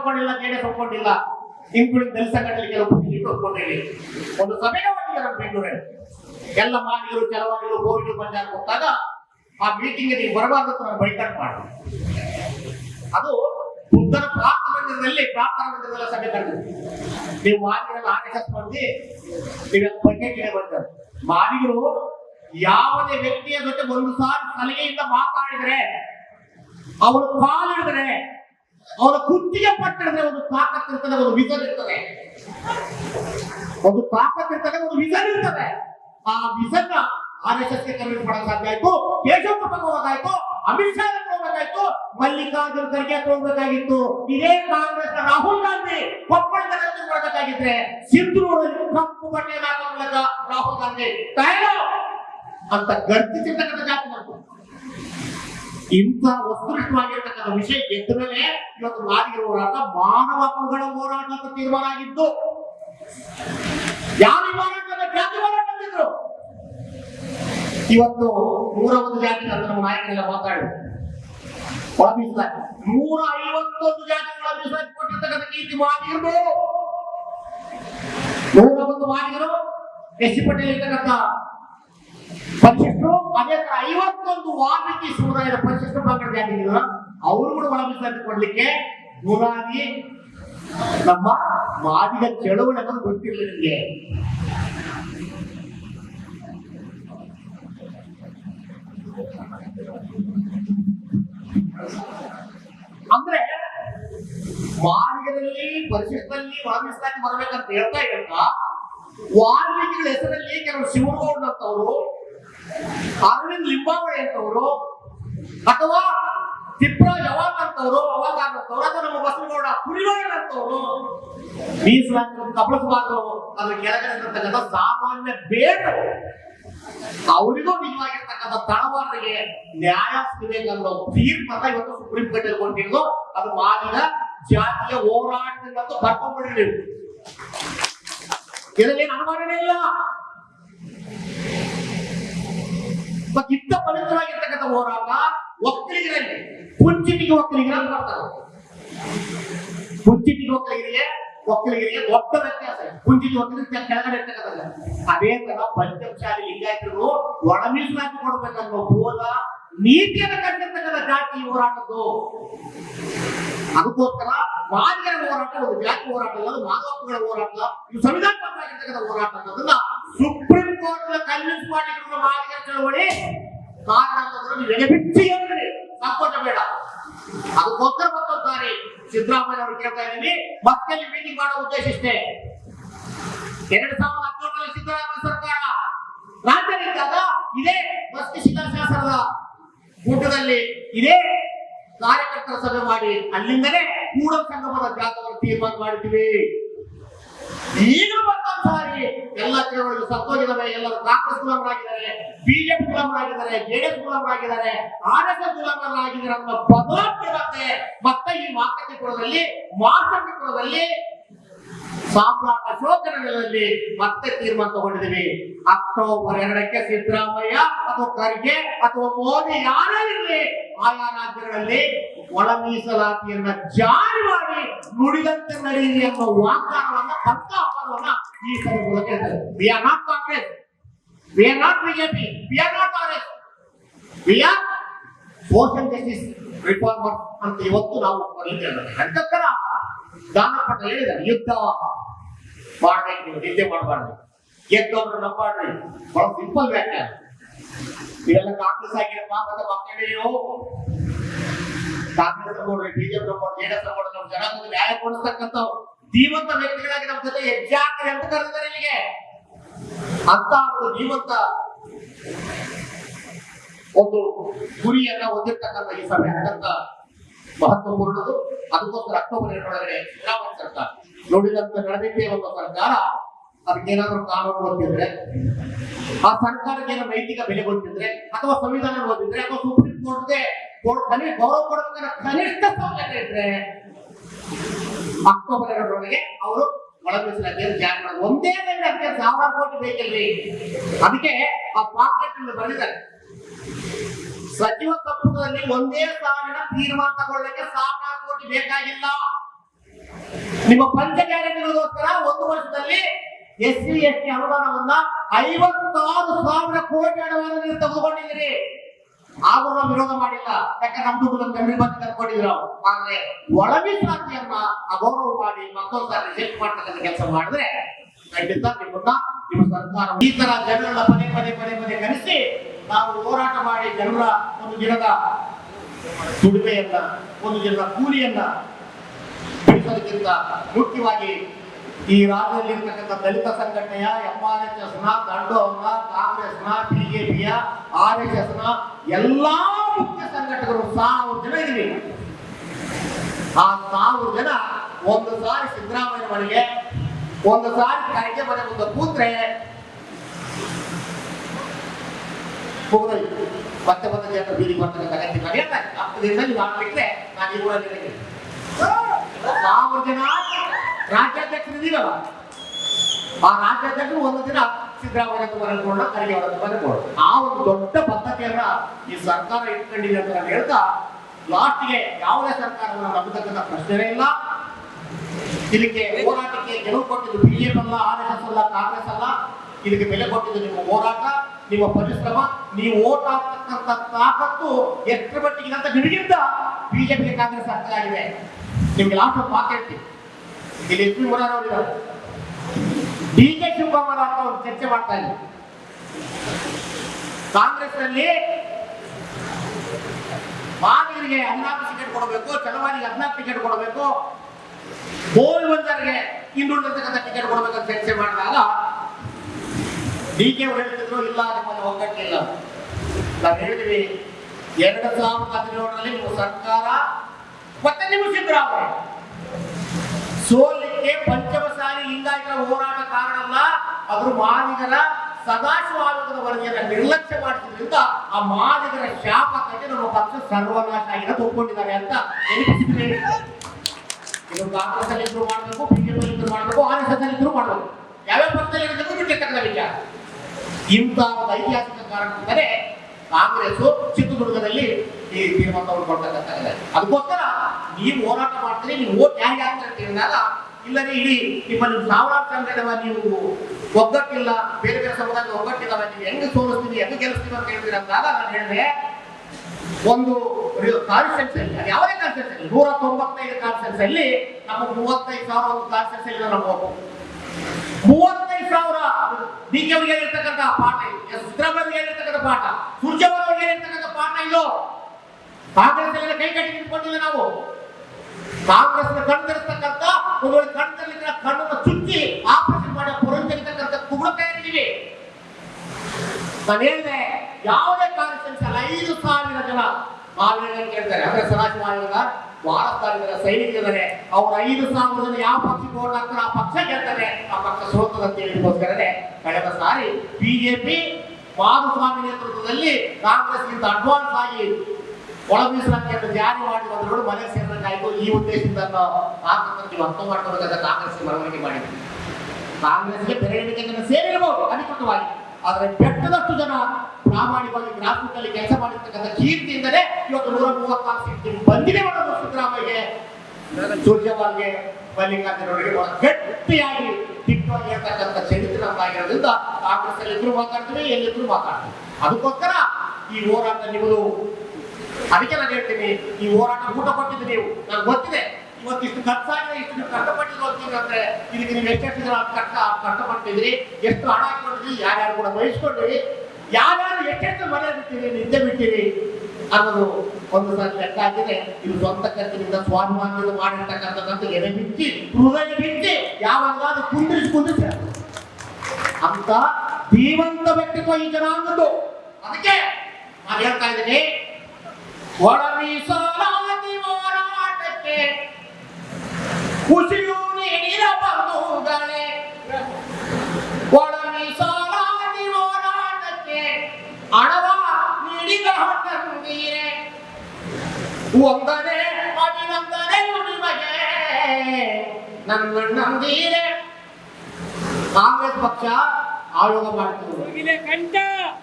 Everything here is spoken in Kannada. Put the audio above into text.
ಒಪ್ಕೊಂಡಿಲ್ಲ ಜೆಡಿಎಸ್ ಒಪ್ಕೊಂಡಿಲ್ಲ. ಇನ್ಕ್ಲೂಡಿಂಗ್ ದಲಿತ ಕೆಲವು ಸೀಟ್ ಒಪ್ಕೊಂಡಿಲ್ಲ ಒಂದು ಸಭೆಗೆ ಮಾಡಿದ್ದಾರೆ ನಮ್ಮ ಬೆಂಗಳೂರಲ್ಲಿ. ಎಲ್ಲ ಮಾಡಿದ್ರು ಕೆಲವಾದಿಗಳು ಕೋವಿಡ್ ಪಂಚಾಯತ್ ಕೊಟ್ಟಾಗ ಆ ಮೀಟಿಂಗ್ ನೀವು ಬರಬಾರ್ದು ನಾನು ಬೈಕಾಟ್ ಮಾಡಿ ಅದು ಉತ್ತರ ಪ್ರಾರ್ಥನಾ ಮಂದಿರದಲ್ಲಿ ಪ್ರಾರ್ಥನಾ ಮಂದಿರದಲ್ಲಿ ಸಭೆ ಕರೆದಿದೆ ನೀವು ಮಾಲಿಗರೆಲ್ಲ ಎಸ್ ಮಂದಿ ನೀವೆಲ್ಲ ಬಕೆಟ್ ಬಂದರು ಮಾಲಿಗರು ಯಾವುದೇ ವ್ಯಕ್ತಿಯ ಜೊತೆ ಒಂದು ಸಾರಿ ಸಲಹೆಯಿಂದ ಮಾತಾಡಿದ್ರೆ ಅವರು ಕಾಲಿಡಿದ್ರೆ ಅವನ ಕುತ್ತಿಗೆ ಪಟ್ಟಣದ ಒಂದು ತಾಕತ್ ಇರ್ತದೆ, ಒಂದು ವಿಜನ್ ಇರ್ತದೆ. ಒಂದು ತಾಕತ್ ಇರ್ತದೆ, ಒಂದು ವಿಜನ್ ಇರ್ತದೆ. ಆ ವಿಜನ್ ಆರ್ ಎಸ್ ಎಸ್ಗೆ ಮಾಡಕ್ ಸಾಧ್ಯ ಆಯ್ತು ತಗೋಬೇಕಾಯ್ತು ಅಮಿತ್ ಶಾ ತಗೋಬೇಕಾಯ್ತು ಮಲ್ಲಿಕಾರ್ಜುನ್ ಖರ್ಗೆ ಹೋಗ್ಬೇಕಾಗಿತ್ತು. ಇದೇ ಕಾಂಗ್ರೆಸ್ ರಾಹುಲ್ ಗಾಂಧಿ ಕೊಪ್ಪಳದ ಮಾಡಬೇಕಾಗಿದ್ರೆ ಸಿಂಧೂರಲ್ಲಿ ಕಪ್ಪು ಬಟ್ಟೆ ಮೂಲಕ ರಾಹುಲ್ ಗಾಂಧಿ ತಯಾರು ಅಂತ ಗರ್ಜಿಸಿರ್ತಕ್ಕಂಥ ಜಾತಿ ನಮ್ದು. ಇಂಥ ವಸ್ತುನಿಷ್ಠವಾಗಿರ್ತಕ್ಕಂಥ ವಿಷಯ ಎದ್ದ ಮೇಲೆ ಇವತ್ತು ನಾಡಿಗೆ ಹೋರಾಟ, ಮಾನವ ಹಕ್ಕುಗಳ ಹೋರಾಟ ಅಂತ ತೀರ್ಮಾನ ಆಗಿತ್ತು. ಯಾರು ಜಾತಿ ಹೋರಾಟ ಅಂತಿದ್ರು? ಇವತ್ತು ನೂರ ಒಂದು ಜಾತಿ ಅಂತ ನಮ್ಮ ನಾಯಕರೆಲ್ಲ ಮಾತಾಡಿ ಒಳಮೀಸಲ ನೂರ ಐವತ್ತೊಂದು ಜಾತಿ ಒಳಮೀಸಲಾತಿ ಕೊಟ್ಟಿರ್ತಕ್ಕಂಥ ಕೀರ್ತಿ ಮಾದಿಗರು ನೂರ ಒಂದು ಮಾದಿಗರು ಎಸ್ ಸಿ ಪಟೇಲ್ ಇರ್ತಕ್ಕಂಥ ಪರಿಶಿಷ್ಟರು ಅದೇ ತರ ಐವತ್ತೊಂದು ವಾಲ್ಮೀಕಿ ಸಮುದಾಯದ ಪರಿಶಿಷ್ಟ ಪಂಗಡ ಜಾತಿಗಳು ಅವರು ಕೂಡ ಒಳ ಕೊಡ್ಲಿಕ್ಕೆ ಬುನಾದಿ ನಮ್ಮ ಮಾದಿಗ ಚಳವಳಿ ಅನ್ನೋದು ಗೊತ್ತಿರಲಿಲ್ಲ ನಿಮಗೆ. ಅಂದ್ರೆ ಮಾದಿಗರಲ್ಲಿ ಪರಿಶಿಷ್ಟದಲ್ಲಿ ಒಳ ಮೀಸಲಾತಿ ಬರ್ಬೇಕಂತ ಹೇಳ್ತಾ ಹೇಳ್ತಾ ವಾಲ್ಮೀಕಿಗಳ ಹೆಸರಲ್ಲಿ ಕೆಲವು ಶಿವಗೌಡ ಅಂತವರು? ಅರವಿಂದ್ ಲಿಂಬಾವಳಿ ಅಂತವರು? ಅಥವಾ ತಿಪ್ರ ಜವಾಬ್ ಅಂತವರು? ಅವಾಗ ಅಂತವ್ರು? ಅಥವಾ ನಮ್ಮ ಬಸವಗೌಡ ಕುರಿಗೌಡ ಅಂತವರು? ಮೀಸಲಾತಿ ಕಬಳಿಸಬಾರ್ದು. ಅದ್ರ ಕೆಳಗಡೆ ಇರ್ತಕ್ಕಂಥ ಸಾಮಾನ್ಯ ಬೇಡ. ಅವರಿಗೂ ನಿಜವಾಗಿರ್ತಕ್ಕಂಥ ತಳವಾರರಿಗೆ ನ್ಯಾಯ ಸಿಗಬೇಕನ್ನೋ ತೀರ್ಪನ್ನ ಇವತ್ತು ಸುಪ್ರೀಂ ಕೋರ್ಟ್ ಕೊಟ್ಟಿರೋದು. ಅದು ಮಾಲಿನ ಜಾತಿಯ ಹೋರಾಟದಿಂದ ಬರ್ಕೊಂಡ್ಬಿಡಿ ನೀವು ಇದರಲ್ಲಿ ಅನುಮಾನನೇ ಇಲ್ಲ. ಇದ್ದ ಪವಿತ್ರವಾಗಿರ್ತಕ್ಕಂಥ ಹೋರಾಟ ಒಕ್ಕಲಿಗರಲ್ಲಿ, ಕುಂಚಿಟಿಗೆ ಒಕ್ಕಲಿಗರ ಮಾಡ್ತಾರೆ ಕುಂಚಿಟಿಗೆ ಒಕ್ಕಲಿಗರಿಗೆ ಒಕ್ಕಲಿಗರಿಗೆ ದೊಡ್ಡ ವ್ಯತ್ಯಾಸ. ಕುಂಚಿಟಿ ಒಕ್ಕಲಿಗರಿಗೆ ಕೆಳಗಡೆ ಇರ್ತಕ್ಕಂಥದ್ದು. ಅದೇ ತರ ಪಂಚಮಶಾಲಿ ಲಿಂಗಾಯತರು ಒಳ ಮೀಸಲಾತಿ ಕೊಡ್ಬೇಕನ್ನೋ ಬೋಧ ನೀತಿಯನ್ನು ಕಟ್ಟಿರ್ತಕ್ಕಂಥ ಜಾತಿ ಹೋರಾಟದ್ದು. ಅದಕ್ಕೋಸ್ಕರ ಮಾದಿಗರ ಹೋರಾಟ, ಒಂದು ಜಾತಿ ಹೋರಾಟ ಅದು ಮಾನವತ್ವಗಳ ಹೋರಾಟ ಇದು ಸಂವಿಧಾನಬದ್ಧವಾಗಿರ್ತಕ್ಕಂಥ ಹೋರಾಟ ಅನ್ನೋದನ್ನ ಸುಪ್ರೀಂ ಕೋರ್ಟ್ ಕನ್ವಿನ್ಸ್ ಮಾಡಿರುವ ಮಾದಿಗರ ಚಳವಳಿ ಕಾರಣ ಅನ್ನೋದನ್ನ ಎಡೆಬಿಚ್ಚಿ ಹೇಳ್ರಿ ಸಂಕೋಚ ಬೇಡ. ಅದಕ್ಕೋಸ್ಕರ ಮತ್ತೊಂದು ಸಾರಿ ಸಿದ್ದರಾಮಯ್ಯ ಅವರು ಕೇಳ್ತಾ ಇದ್ದೀನಿ ಮತ್ತೆ ಮೀಟಿಂಗ್ ಮಾಡೋ ಉದ್ದೇಶ ಇಷ್ಟೇ. ಎರಡ್ ಸಾವಿರದ ಹದಿನೇಳರಲ್ಲಿ ಸಿದ್ದರಾಮಯ್ಯ ಸರ್ಕಾರ ರಾಜ್ಯದಲ್ಲಿದ್ದಾಗ ಇದೇ ವಸ್ತು ಶಿಲಾಶಾಸನದ ಕೂಟದಲ್ಲಿ ಇದೇ ಕಾರ್ಯಕರ್ತರ ಸಭೆ ಮಾಡಿ ಅಲ್ಲಿಂದಲೇ ಕೂಡ ಸಂಗಮದ ಜಾತವನ್ನು ತೀರ್ಮಾನ ಮಾಡಿದ್ವಿ ಈಗ ಸಾರಿ ಎಲ್ಲ ಚಳವಳಿಗಳು ಸತ್ತೋಗಿದ್ದಾವೆ ಎಲ್ಲರೂ ಕಾಂಗ್ರೆಸ್ ಗುಲಾಮರಾಗಿದ್ದಾರೆ, ಬಿಜೆಪಿ ಗುಲಾಮರಾಗಿದ್ದಾರೆ, ಜೆಡಿಎಸ್ ಗುಲಾಮರಾಗಿದ್ದಾರೆ, ಆರ್ ಎಸ್ ಎಸ್ ಗುಲಾಮರಾಗಿದ್ದಾರೆ ಅನ್ನೋ ಬದಲಾವಣೆ ಮತ್ತೆ ಈ ಮಾತೃಕುಳದಲ್ಲಿ ಮಾತೃಕುಳದಲ್ಲಿ ಸಾಮ್ರಾಟ ಅಶೋಕನ ನೆಲದಲ್ಲಿ ಮತ್ತೆ ತೀರ್ಮಾನ ತಗೊಂಡಿದ್ದೀವಿ. ಅಕ್ಟೋಬರ್ ಎರಡಕ್ಕೆ ಸಿದ್ದರಾಮಯ್ಯ ಅಥವಾ ಖರ್ಗೆ ಅಥವಾ ಮೋದಿ ಯಾರೇ ಇರಲಿ, ಆಯಾ ರಾಜ್ಯಗಳಲ್ಲಿ ಒಳ ಮೀಸಲಾತಿಯನ್ನ ಜಾರಿ ಮಾಡಿ ನುಡಿದಂತೆ ನಡೆಯಲಿ ಎಂಬ ವಾಗ್ದಾನವನ್ನ, ಸಂತಾಪವನ್ನ ಈ ಸಭೆ ಮೂಲಕ we are not Congress we are not BJP we are not Congress we are social justice reformer ಅಂತ ಇವತ್ತು ನಾವು ಅದಕ್ಕೋಸ್ಕರ ದಾನಪಟ್ಟ ಹೇಳಿದ್ದಾರೆ. ಯುದ್ಧ ಮಾಡ್ಬೇಕು ನಿದ್ದೆ ಮಾಡಬಾರ್ದು. ಗೆದ್ದವ್ರು ನಂಬಾಡ್ರಿ. ಬಹಳ ಸಿಂಪಲ್ ವ್ಯಾಖ್ಯಾನ. ಇದೆಲ್ಲ ಕಾಂಗ್ರೆಸ್ ಆಗಿರೋ ಮಾಪದ ಮಕ್ಕಳು ಕಾಂಗ್ರೆಸ್ ತಗೊಂಡ್ರಿ ಬಿಜೆಪಿ ತಗೊಂಡು ಜೆಡಿಎಸ್ ತಗೊಂಡು ನಮ್ಮ ಜನಾಂಗದ ನ್ಯಾಯ ಕೊಡಿಸ್ತಕ್ಕಂಥ ಜೀವಂತ ವ್ಯಕ್ತಿಗಳಾಗಿ ನಮ್ಮ ಜೊತೆ ಹೆಜ್ಜೆ ಅಂತ ಕರೆದಿದ್ದಾರೆ ಇಲ್ಲಿಗೆ. ಅಂತ ಒಂದು ಜೀವಂತ ಒಂದು ಗುರಿಯನ್ನ ಹೊಂದಿರ್ತಕ್ಕಂಥ ಈ ಸಭೆ ಅತ್ಯಂತ ಮಹತ್ವಪೂರ್ಣದು ಅದಕ್ಕೋಸ್ಕರ ಅಕ್ಟೋಬರ್ ಎರಡರೊಳಗಡೆ ಚುನಾವಣೆ ಸರ್ಕಾರ. ನೋಡಿದಂತ ನಡೆದಿದ್ದೇ ಒಂದು ಸರ್ಕಾರ ಅದಕ್ಕೇನಾದ್ರೂ ಕಾನೂನು ಗೊತ್ತಿದ್ರೆ, ಆ ಸರ್ಕಾರಕ್ಕೆ ನೈತಿಕ ಬೆಲೆ ಗೊತ್ತಿದ್ರೆ, ಅಥವಾ ಸಂವಿಧಾನ ಓದಿದ್ರೆ ಅಥವಾ ಸುಪ್ರೀಂ ಕೋರ್ಟ್ಗೆ ಗೌರವ ಕೊಡಬೇಕಾದ ಕನಿಷ್ಠ ಸೌಲಭ್ಯ ಇದ್ರೆ ಅಕ್ಟೋಬರ್ ಎರಡರೊಳಗೆ ಅವರು ಒಳ ಮೀಸಲಾತಿಯನ್ನು ಜಾರಿ ಒಂದೇ ದಿನ ಅದಕ್ಕೆ ಸಾವಿರಾರು ಕೋಟಿ ಬೇಕಿಲ್ರಿ ಅದಕ್ಕೆ ಆ ಪಾಕೆಟ್ ಬರೆದಿದ್ದಾರೆ ಸಚಿವ ಸಂಪುಟದಲ್ಲಿ ಒಂದೇ ಸಾವಿರ ತೀರ್ಮಾನ ತಗೊಳ್ಳಕ್ಕೆ ಸಾವಿರಾರು ಕೋಟಿ ಬೇಕಾಗಿಲ್ಲ. ನಿಮ್ಮ ಪಂಚ ಒಂದು ವರ್ಷದಲ್ಲಿ ಎಸ್ ಸಿ, ಎಸ್ ಟಿ ಅನುದಾನವನ್ನ ಐವತ್ತಾರು ಸಾವಿರ ಕೋಟಿ ಹಣವನ್ನು ನೀವು ತೆಗೆದುಕೊಂಡಿದ್ದೀರಿ. ನಾವು ವಿರೋಧ ಮಾಡಿಲ್ಲ. ಯಾಕಂದ್ರೆ ನಮ್ದು ದುಡ್ಡು ಕಮ್ಮಿ ಬಂದು ಕರ್ಕೊಂಡಿದ್ರು ನಾವು ಆದ್ರೆ ಒಳ ಮೀಸಲಾತಿಯನ್ನ ಅಗೌರವ ಮಾಡಿ ಮತ್ತೊಂದ್ಸಾರಿ ರಿಜೆಕ್ಟ್ ಮಾಡ್ತಕ್ಕಂಥ ಕೆಲಸ ಮಾಡಿದ್ರೆ ಖಂಡಿತ ನಿಮ್ಮನ್ನ ನಿಮ್ಮ ಸರ್ಕಾರ ಈ ತರ ಜನರನ್ನ ಪದೇ ಪದೇ ಪದೇ ಪದೇ ಕರೆಸಿ ನಾವು ಹೋರಾಟ ಮಾಡಿ ಜನರ ಒಂದು ದಿನದ ದುಡಿಮೆಯನ್ನ, ಒಂದು ದಿನದ ಕೂಲಿಯನ್ನ ಬಿಡಿಸೋದಕ್ಕಿಂತ ಮುಖ್ಯವಾಗಿ ಈ ರಾಜ್ಯದಲ್ಲಿ ಇರ್ತಕ್ಕಂಥ ದಲಿತ ಸಂಘಟನೆಯ ಎಂ ಆರ್ ಎಚ್ ಎಸ್ನ ದಂಡೋನ ಕಾಂಗ್ರೆಸ್ನ ಬಿಜೆಪಿಯ, ಆರ್ ಎಸ್ ಎಸ್ನ ಎಲ್ಲಾ ಮುಖ್ಯ ಸಂಘಟಕರು ಸಾವಿರ ಜನ ಇದೀವಿ ಆ ಸಾವಿರ ಜನ ಒಂದು ಸಾರಿ ಸಿದ್ದರಾಮಯ್ಯ ಮನೆಗೆ ಒಂದು ಸಾರಿ ಖರ್ಗೆ ಮನೆ ಮುಂದೆ ಕೂತ್ರೆ ಮುಗಿದೋಯ್ತು ಮತ್ತೆ ಬಂದ ಜನರು ಬೀದಿಗೆ ಬರ್ತಕ್ಕಂಥ ಅಗತ್ಯ ನಾನು ಹೇಳ್ತಾ ಇದ್ದೀನಿ. ಹತ್ತು ದಿವಸ ನೀವು ಆಗ್ಬಿಟ್ರೆ ನಾನು ಈ ಊರಲ್ಲಿ ಇರ್ತೀನಿ. ಸಾವಿರ ಜನ ರಾಜ್ಯಾಧ್ಯಕ್ಷರು ಇದೀವಲ್ಲ ಆ ರಾಜ್ಯಾಧ್ಯಕ್ಷರು ಒಂದು ದಿನ ಸಿದ್ದರಾಮಯ್ಯ ಬರಲ್ಕೊಂಡ ಕರಿಗೆ ಅವರನ್ನು ಬರಲ್ಕೊಂಡು ಆ ಒಂದು ದೊಡ್ಡ ಪದ್ಧತಿಯನ್ನ ಈ ಸರ್ಕಾರ ಇಟ್ಕೊಂಡಿದೆ ಅಂತ ನಾನು ಹೇಳ್ತಾ, ಲಾಸ್ಟ್ಗೆ ಯಾವುದೇ ಸರ್ಕಾರವನ್ನು ನಂಬತಕ್ಕಂಥ ಪ್ರಶ್ನೆನೇ ಇಲ್ಲ. ಇದಕ್ಕೆ ಹೋರಾಟಕ್ಕೆ ಗೆಲುವು ಕೊಟ್ಟಿದ್ದು ಬಿಜೆಪಿ ಅಲ್ಲ, ಆರ್ ಎಸ್ ಎಸ್ ಅಲ್ಲ, ಕಾಂಗ್ರೆಸ್ ಅಲ್ಲ. ಇದಕ್ಕೆ ಬೆಲೆ ಕೊಟ್ಟಿದ್ದು ನಿಮ್ಮ ಹೋರಾಟ, ನಿಮ್ಮ ಪರಿಶ್ರಮ, ನೀವು ಓಟ್ ಹಾಕ್ತಕ್ಕಂಥ ತಾಕತ್ತು ಎಷ್ಟರ ಮಟ್ಟಿಗೆ ಅಂತ ನಿಮಗಿಂತ ಬಿಜೆಪಿಗೆ ಕಾಂಗ್ರೆಸ್ ಅರ್ಥ ಆಗಿದೆ. ನಿಮ್ಗೆ ಲಾಸ್ಟ್ ಒಂದು ಮಾತು ಹೇಳ್ತೀನಿ ಇಲ್ಲಿ ಎಸ್ ಪಿ ಮುರಾರವರು ಡಿ ಕೆ ಶಿವಕುಮಾರ್ ಅಂತ ಒಂದು ಚರ್ಚೆ ಮಾಡ್ತಾ ಇದ್ದಾರೆ ಕಾಂಗ್ರೆಸ್ನಲ್ಲಿ ಮಾದಿಗರಿಗೆ ಹದಿನಾಲ್ಕು ಟಿಕೆಟ್ ಕೊಡಬೇಕು ಚಲವಾದಿಗೆ ಹದಿನಾಲ್ಕು ಟಿಕೆಟ್ ಕೊಡಬೇಕು. ಗೋಲ್ ಬಂದರ್ಗೆ ಇನ್ನುಳಿದಿರ್ತಕ್ಕಂಥ ಟಿಕೆಟ್ ಕೊಡಬೇಕಂತ ಚರ್ಚೆ ಮಾಡಿದಾಗ ಡಿ ಕೆ ಅವರು ಹೇಳ್ತಿದ್ರು, ಇಲ್ಲ, ನಿಮ್ಮಲ್ಲಿ ಒಗ್ಗಟ್ಟಿಲ್ಲ. ನಾವು ಹೇಳಿದ್ವಿ, ಎರಡು ಸಾವಿರದ ಹದಿನೇಳರಲ್ಲಿ ನಿಮ್ಮ ಸರ್ಕಾರ, ಮತ್ತೆ ನಿಮ್ಮ ಸಿದ್ದರಾಮಯ್ಯ. ಸೋಲಿಕ್ಕೆ ಪಂಚಮ ಸಾರಿ ಲಿಂಗಾಯತ ಹೋರಾಟ ಕಾರಣ ಅಲ್ಲ ಅದ್ರ ಮಾದಿಗರ ಸದಾಶಿವ ಆಯೋಗದ ವರದಿಯನ್ನ ನಿರ್ಲಕ್ಷ್ಯ ಮಾಡಿದ್ರಿಂದ ಆ ಮಾದಿಗರ ಶಾಪ ಕಟ್ಟಿ ನಮ್ಮ ಪಕ್ಷ ಸರ್ವನಾಶ ಆಗಿರೋದು ಒಪ್ಕೊಂಡಿದ್ದಾರೆ ಅಂತ ನೆನಪಿಸಿದ್ರೆ ಇದು ಕಾಂಗ್ರೆಸ್ ಅಲ್ಲಿ ಇದ್ರು ಮಾಡಬೇಕು ಬಿಜೆಪಿ ಇದ್ರು ಮಾಡಬೇಕು, ಆರ್ ಎಸ್ ಎಸ್ ಅಲ್ಲಿ ಇದ್ರು ಮಾಡಬೇಕು. ಯಾವ್ಯಾವ ಪಕ್ಷದಲ್ಲಿ ಇರಬೇಕು? ಬಿಟ್ಟಿರ್ತಕ್ಕಂಥ ವಿಚಾರ. ಇಂತಹ ಒಂದು ಐತಿಹಾಸಿಕ ಕಾರಣದಿಂದಲೇ ಕಾಂಗ್ರೆಸ್ ಚಿತ್ರದುರ್ಗದಲ್ಲಿ ಈ ತೀರ್ಮಾನವನ್ನು ಕೊಡ್ತಕ್ಕಂಥದ್ದು ಅದಕ್ಕೋಸ್ಕರ ನೀವು ಹೋರಾಟ ಮಾಡ್ತೀರಿ, ನೀವು ಓಟ್ ಹ್ಯಾಂಗ್ ಹಾಕ್ತಾರೆ ಅಂತ ಹೇಳಿದಾಗ ಇಲ್ಲ ರೀ ಇಡೀ ನಿಮ್ಮಲ್ಲಿ ಸಾವಿರಾರು ಸಂಘಟನೆ ನೀವು ಒಗ್ಗಟ್ಟಿಲ್ಲ, ಬೇರೆ ಬೇರೆ ಸಮುದಾಯದ ಒಗ್ಗಟ್ಟಿಲ್ಲ ನೀವು ಹೆಂಗ್ ಸೋಲಿಸ್ತೀವಿ ಹೆಂಗ್ ಗೆಲ್ಲಿಸ್ತೀವಿ ಅಂತ ಹೇಳ್ತೀರ ಅಂದಾಗ ನಾನು ಹೇಳಿದೆ, ಒಂದು ಕಾನ್ಸ್ಟೆನ್ಸ್ ಅಲ್ಲಿ ಅದು ಯಾವುದೇ ಕಾನ್ಸ್ಟೆನ್ಸ್ ಅಲ್ಲಿ ನೂರ ತೊಂಬತ್ತೈದು ಕಾನ್ಸ್ಟೆನ್ಸ್ ಅಲ್ಲಿ ನಮಗೆ ಮೂವತ್ತೈದು ಸಾವಿರ ಒಂದು ಕಾನ್ಸ್ಟೆನ್ಸ್ ಅಲ್ಲಿ vote. ಮೂವತ್ತೈದು ಸಾವಿರ ಡಿ ಕೆ ಅವರಿಗೆ ಹೇಳಿರ್ತಕ್ಕಂಥ ಪಾಠ ಸಿದ್ದರಾಮಯ್ಯ ಹೇಳಿರ್ತಕ್ಕಂಥ ಪಾಠ. ಸುರ್ಜೇವಾಲ ಅವರಿಗೆ ಹೇಳಿರ್ತಕ್ಕಂಥ ಪಾಠ ಇದು. ಕಾಂಗ್ರೆಸ್ ಅಲ್ಲಿ ಕೈ ಕಟ್ಟಿ ನಿಂತ್ಕೊಂಡಿಲ್ಲ ನಾವು. ಕಾಂಗ್ರೆಸ್ ಕಣ್ ತರಿಸ್ತಕ್ಕಂಥ, ಒಂದು ವೇಳೆ ಕಣ್ ತರಲಿಕ್ಕೆ ಕಣ್ಣನ್ನು ಚುಚ್ಚಿ ಆಪರೇಷನ್ ಮಾಡಿ ಪುರಂತರಿತಕ್ಕಂಥ ಕುಗುಳ್ತಾ ಇದ್ದೀವಿ ನಾನು ಹೇಳಿದೆ, ಯಾವುದೇ ಕಾಂಗ್ರೆಸ್ ಐದು ಸಾವಿರ ಜನ ಮಾವಿನ ಕೇಳ್ತಾರೆ. ಅಂದ್ರೆ ಸದಾಶಿವ ಆಯೋಗ ವಾರಸ್ತಾರಿದ್ದಾರೆ ಸೈನಿಕರಿದ್ದಾರೆ ಅವ್ರ ಐದು ಸಾವಿರ ಜನ ಯಾವ ಪಕ್ಷ ಓಟ್ ಹಾಕ್ತಾರೆ ಆ ಪಕ್ಷ ಗೆಲ್ತಾರೆ ಆ ಪಕ್ಷ ಸೋತದ ಅಂತ ಹೇಳಿಗೋಸ್ಕರನೇ ಕಳೆದ ಸಾರಿ ಬಿಜೆಪಿ ಮಾಧುಸ್ವಾಮಿ ನೇತೃತ್ವದಲ್ಲಿ ಕಾಂಗ್ರೆಸ್ಗಿಂತ ಅಡ್ವಾನ್ಸ್ ಆಗಿ ಒಳ ಮೀಸಲಾತಿಯನ್ನು ಜಾರಿ ಮಾಡಿ ಬಂದ್ರು ಮನೆ ಸೇರಿದಂಗಾಯ್ತು ಈ ಉದ್ದೇಶದಿಂದ ಆತಂಕಕ್ಕೆ ಅರ್ಥ ಮಾಡ್ಕೋಬೇಕಾದ ಕಾಂಗ್ರೆಸ್ಗೆ ಮನವರಿಕೆ ಮಾಡಿದ್ವಿ ಕಾಂಗ್ರೆಸ್ಗೆ ಬೆರಳಿಗೆ ಸೇರಿರಬಹುದು, ಅಧಿಕೃತವಾಗಿ. ಆದ್ರೆ ಬೆಟ್ಟದಷ್ಟು ಜನ ಪ್ರಾಮಾಣಿಕವಾಗಿ ಗ್ರಾಫಿಕ್ ಅಲ್ಲಿ ಕೆಲಸ ಮಾಡಿರ್ತಕ್ಕಂಥ ಕೀರ್ತಿಯಿಂದಲೇ ಇವತ್ತು ನೂರ ಮೂವತ್ತಾರು ಸೀಟ್ ಬಂದಿದೆ ಮಾಡೋದು ಸಿದ್ದರಾಮಯ್ಯಗೆ ಸೂರ್ಯವಾಗಿ ಮಲ್ಲಿಕಾರ್ಜುನವರಿಗೆ ಗಟ್ಟಿಯಾಗಿ ದಿಟ್ಟವಾಗಿ ಹೇಳ್ತಕ್ಕಂಥ ಚರಿತ್ರೆ ನಮ್ದಾಗಿರೋದ್ರಿಂದ ಕಾಂಗ್ರೆಸ್ ಅಲ್ಲಿ ಇದ್ರು ಮಾತಾಡ್ತೀವಿ ಎಲ್ಲಿದ್ರು ಮಾತಾಡ್ತೀವಿ ಅದಕ್ಕೋಸ್ಕರ ಈ ಹೋರಾಟ ನಿಮ್ಮದು. ಅದಕ್ಕೆ ನಾನು ಹೇಳ್ತೀನಿ, ಈ ಹೋರಾಟ ಊಟ ಕೊಟ್ಟಿದ್ದು ನೀವು. ನನಗೆ ಗೊತ್ತಿದೆ. ಇವತ್ತು ಇಷ್ಟು ಖರ್ಚಾಗಿದೆ ಇಷ್ಟು ಕಷ್ಟಪಟ್ಟಿದ್ರು ಅಂತೀವಿ ಅಂದ್ರೆ ಇದಕ್ಕೆ ನೀವು ಎಷ್ಟೆಷ್ಟು ಜನ ಕಷ್ಟ ಕಷ್ಟಪಟ್ಟಿದ್ರಿ ಎಷ್ಟು ಹಣ ಹಾಕೊಂಡಿದ್ರಿ ಯಾರ್ಯಾರು ಕೂಡ ಬಯಸ್ಕೊಂಡ್ರಿ, ಯಾರ್ಯಾರು ಎಷ್ಟೆಷ್ಟು ಮನೆ ಬಿಟ್ಟಿರಿ, ನಿದ್ದೆ ಬಿಟ್ಟಿರಿ ಅನ್ನೋದು ಒಂದು ಸಾರಿ ಲೆಕ್ಕ ಹಾಕಿದ್ರೆ ಇದು ಸ್ವಂತ ಖರ್ಚಿನಿಂದ ಸ್ವಾಭಿಮಾನದಿಂದ ಮಾಡಿರ್ತಕ್ಕಂಥದ್ದು ಎದೆ ಬಿಚ್ಚಿ, ಹೃದಯ ಬಿಚ್ಚಿ ಯಾವಾಗಾದ್ರೂ ಕುಂದಿರಿಸಿ ಕುಂದಿರಿಸಿ. ಅಂತ ಜೀವಂತ ವ್ಯಕ್ತಿತ್ವ ಈ ಜನಾಂಗದ್ದು ಅದಕ್ಕೆ ನಾನು ಹೇಳ್ತಾ ಇದ್ದೀನಿ ಒಳ ಮೀಸಲಾತಿ ಹೋರಾಟಕ್ಕೆ ಖುಷಿಯು ನೀಡಿದ ಬಂಧುಗಳೇ ಒಳ ಮೀಸಲಾತಿ ಹೋರಾಟಕ್ಕೆ ಹಣವ ನೀಡಿದ ಹಣ್ಣಂದಿರೆ ಒಂದನೇ ಅಭಿನಂದನೆ ನಿಮಗೆ ನನ್ನ ನಂದೀರೆ ಕಾಂಗ್ರೆಸ್ ಪಕ್ಷ ಆಯೋಗ ಮಾಡ್ತಿದ್ರು ಹೋಗಿಲೆ ಕಂಠ